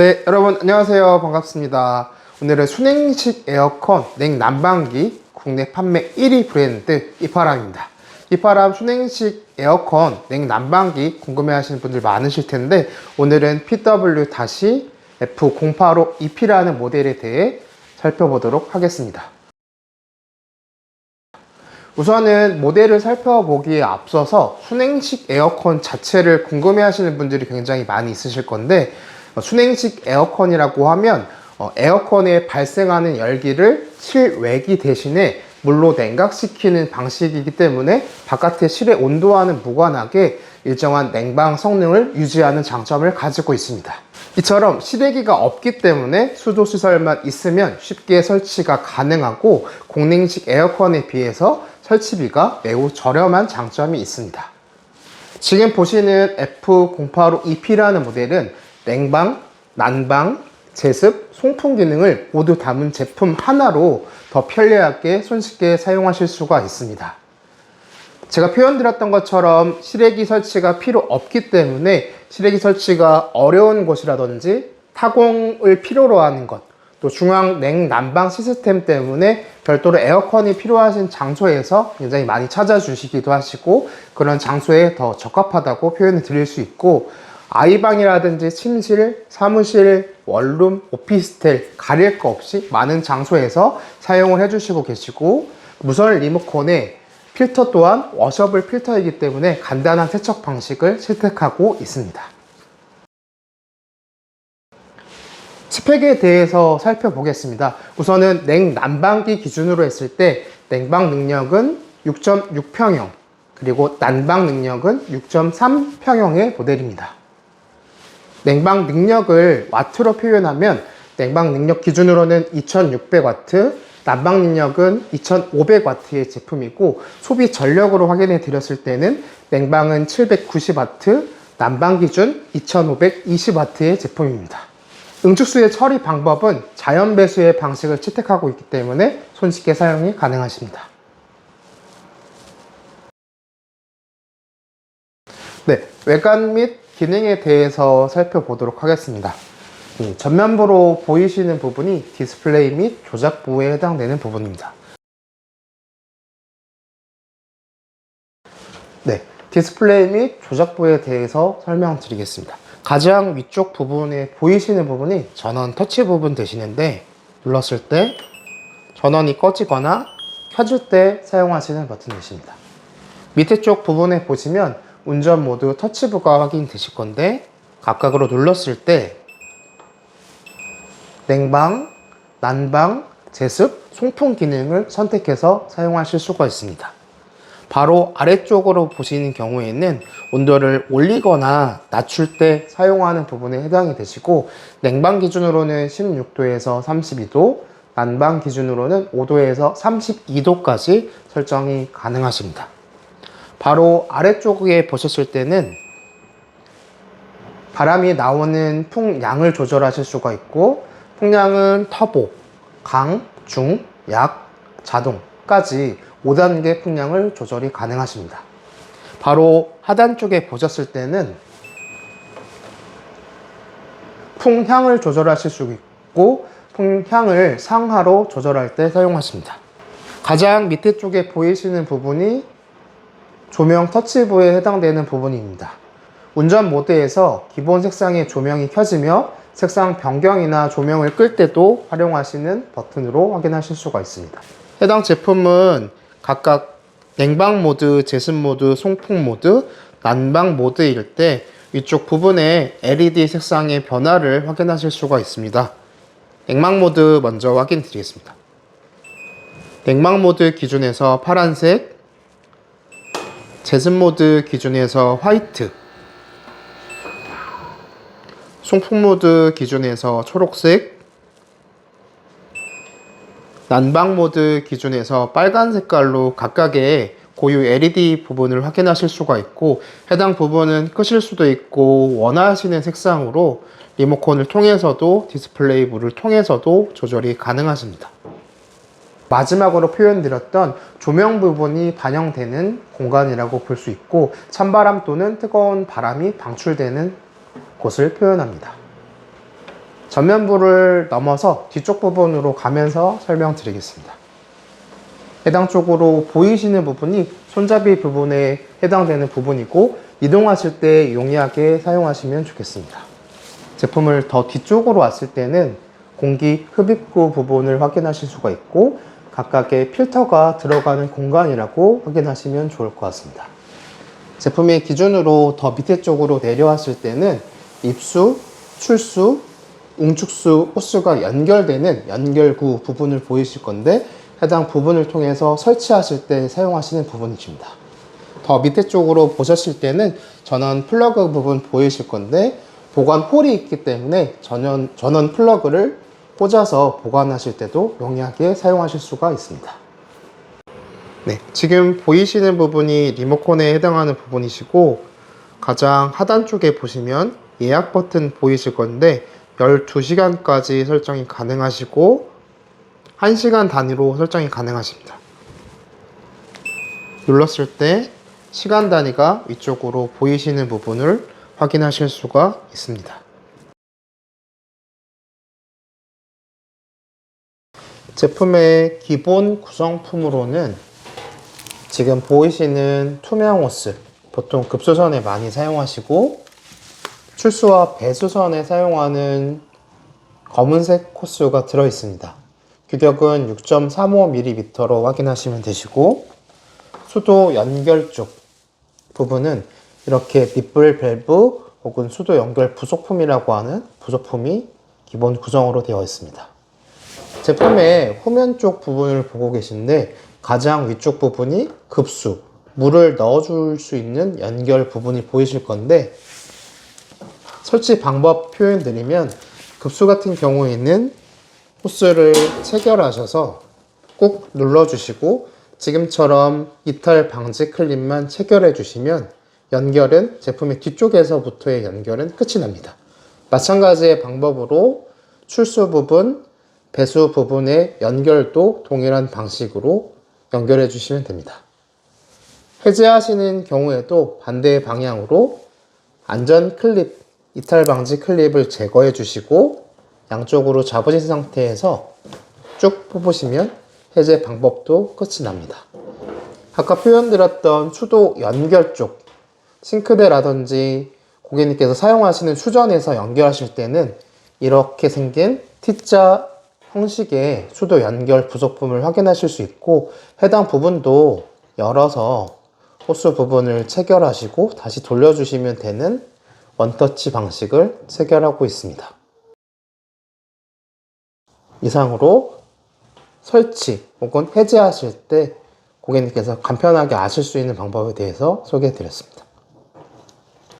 네, 여러분 안녕하세요. 반갑습니다. 오늘은 순행식 에어컨 냉난방기 국내 판매 1위 브랜드 이파람입니다. 이파람 순행식 에어컨 냉난방기 궁금해하시는 분들 많으실 텐데 오늘은 PW-F085EP라는 모델에 대해 살펴보도록 하겠습니다. 우선은 모델을 살펴보기에 앞서서 순행식 에어컨 자체를 궁금해하시는 분들이 굉장히 많이 있으실 건데 어, 순행식 에어컨이라고 하면 어, 에어컨에 발생하는 열기를 실외기 대신에 물로 냉각시키는 방식이기 때문에 바깥의 실의 온도와는 무관하게 일정한 냉방 성능을 유지하는 장점을 가지고 있습니다. 이처럼 실외기가 없기 때문에 수도 시설만 있으면 쉽게 설치가 가능하고 공냉식 에어컨에 비해서 설치비가 매우 저렴한 장점이 있습니다. 지금 보시는 F085EP라는 모델은 냉방, 난방, 제습, 송풍 기능을 모두 담은 제품 하나로 더 편리하게 손쉽게 사용하실 수가 있습니다. 제가 표현드렸던 것처럼 실외기 설치가 필요 없기 때문에 실외기 설치가 어려운 곳이라든지 타공을 필요로 하는 것, 또 중앙 냉난방 시스템 때문에 별도로 에어컨이 필요하신 장소에서 굉장히 많이 찾아주시기도 하시고 그런 장소에 더 적합하다고 표현을 드릴 수 있고 아이방이라든지 침실, 사무실, 원룸, 오피스텔 가릴 거 없이 많은 장소에서 사용을 해주시고 계시고 무선 리모컨에 필터 또한 워셔블 필터이기 때문에 간단한 세척 방식을 채택하고 있습니다. 스펙에 대해서 살펴보겠습니다. 우선은 냉난방기 기준으로 했을 때 냉방 능력은 6.6평형 그리고 난방 능력은 6.3평형의 모델입니다. 냉방 능력을 와트로 표현하면 냉방 능력 기준으로는 2600와트, 난방 능력은 2500와트의 제품이고 소비 전력으로 확인해 드렸을 때는 냉방은 790와트, 난방 기준 2520와트의 제품입니다. 응축수의 처리 방법은 자연 배수의 방식을 채택하고 있기 때문에 손쉽게 사용이 가능하십니다. 네, 외관 및 기능에 대해서 살펴보도록 하겠습니다. 음, 전면부로 보이시는 부분이 디스플레이 및 조작부에 해당되는 부분입니다. 네, 디스플레이 및 조작부에 대해서 설명드리겠습니다. 가장 위쪽 부분에 보이시는 부분이 전원 터치 부분 되시는데 눌렀을 때 전원이 꺼지거나 켜질 때 사용하시는 버튼 되십니다. 밑에 쪽 부분에 보시면 운전 모드 터치부가 확인되실 건데 각각으로 눌렀을 때 냉방, 난방, 제습, 송풍 기능을 선택해서 사용하실 수가 있습니다. 바로 아래쪽으로 보시는 경우에는 온도를 올리거나 낮출 때 사용하는 부분에 해당이 되시고 냉방 기준으로는 16도에서 32도, 난방 기준으로는 5도에서 32도까지 설정이 가능하십니다. 바로 아래쪽에 보셨을 때는 바람이 나오는 풍량을 조절하실 수가 있고 풍량은 터보, 강, 중, 약, 자동까지 5단계 풍량을 조절이 가능하십니다. 바로 하단 쪽에 보셨을 때는 풍향을 조절하실 수 있고 풍향을 상하로 조절할 때 사용하십니다. 가장 밑에 쪽에 보이시는 부분이 조명 터치부에 해당되는 부분입니다. 운전 모드에서 기본 색상의 조명이 켜지며 색상 변경이나 조명을 끌 때도 활용하시는 버튼으로 확인하실 수가 있습니다. 해당 제품은 각각 냉방 모드, 제습 모드, 송풍 모드, 난방 모드일 때 위쪽 부분에 LED 색상의 변화를 확인하실 수가 있습니다. 냉방 모드 먼저 확인 드리겠습니다. 냉방 모드 기준에서 파란색, 제습 모드 기준에서 화이트, 송풍 모드 기준에서 초록색, 난방 모드 기준에서 빨간 색깔로 각각의 고유 LED 부분을 확인하실 수가 있고 해당 부분은 끄실 수도 있고 원하시는 색상으로 리모컨을 통해서도 디스플레이 물을 통해서도 조절이 가능하십니다. 마지막으로 표현드렸던 조명 부분이 반영되는 공간이라고 볼 수 있고 찬바람 또는 뜨거운 바람이 방출되는 곳을 표현합니다. 전면부를 넘어서 뒤쪽 부분으로 가면서 설명드리겠습니다. 해당 쪽으로 보이시는 부분이 손잡이 부분에 해당되는 부분이고 이동하실 때 용이하게 사용하시면 좋겠습니다. 제품을 더 뒤쪽으로 왔을 때는 공기 흡입구 부분을 확인하실 수가 있고 각각의 필터가 들어가는 공간이라고 확인하시면 좋을 것 같습니다. 제품의 기준으로 더 밑에 쪽으로 내려왔을 때는 입수, 출수, 웅축수, 호스가 연결되는 연결구 부분을 보이실 건데 해당 부분을 통해서 설치하실 때 사용하시는 부분이십니다. 더 밑에 쪽으로 보셨을 때는 전원 플러그 부분 보이실 건데 보관 홀이 있기 때문에 전원, 전원 플러그를 꽂아서 보관하실 때도 용이하게 사용하실 수가 있습니다. 네, 지금 보이시는 부분이 리모컨에 해당하는 부분이시고 가장 하단 쪽에 보시면 예약 버튼 보이실 건데 12시간까지 설정이 가능하시고 1시간 단위로 설정이 가능하십니다. 눌렀을 때 시간 단위가 위쪽으로 보이시는 부분을 확인하실 수가 있습니다. 제품의 기본 구성품으로는 지금 보이시는 투명 호스 보통 급수선에 많이 사용하시고 출수와 배수선에 사용하는 검은색 호스가 들어 있습니다. 규격은 6.35mm로 확인하시면 되시고 수도 연결 쪽 부분은 이렇게 빗불 밸브 혹은 수도 연결 부속품이라고 하는 부속품이 기본 구성으로 되어 있습니다. 제품의 후면 쪽 부분을 보고 계신데 가장 위쪽 부분이 급수, 물을 넣어줄 수 있는 연결 부분이 보이실 건데 설치 방법 표현드리면 급수 같은 경우에는 호스를 체결하셔서 꾹 눌러주시고 지금처럼 이탈 방지 클립만 체결해 주시면 연결은 제품의 뒤쪽에서부터의 연결은 끝이 납니다. 마찬가지의 방법으로 출수 부분, 배수 부분의 연결도 동일한 방식으로 연결해 주시면 됩니다. 해제하시는 경우에도 반대 방향으로 안전 클립, 이탈 방지 클립을 제거해 주시고 양쪽으로 잡으신 상태에서 쭉 뽑으시면 해제 방법도 끝이 납니다. 아까 표현드렸던 수도 연결 쪽, 싱크대라든지 고객님께서 사용하시는 수전에서 연결하실 때는 이렇게 생긴 T자 형식의 수도 연결 부속품을 확인하실 수 있고 해당 부분도 열어서 호스 부분을 체결하시고 다시 돌려주시면 되는 원터치 방식을 체결하고 있습니다. 이상으로 설치 혹은 해제하실 때 고객님께서 간편하게 아실 수 있는 방법에 대해서 소개해 드렸습니다.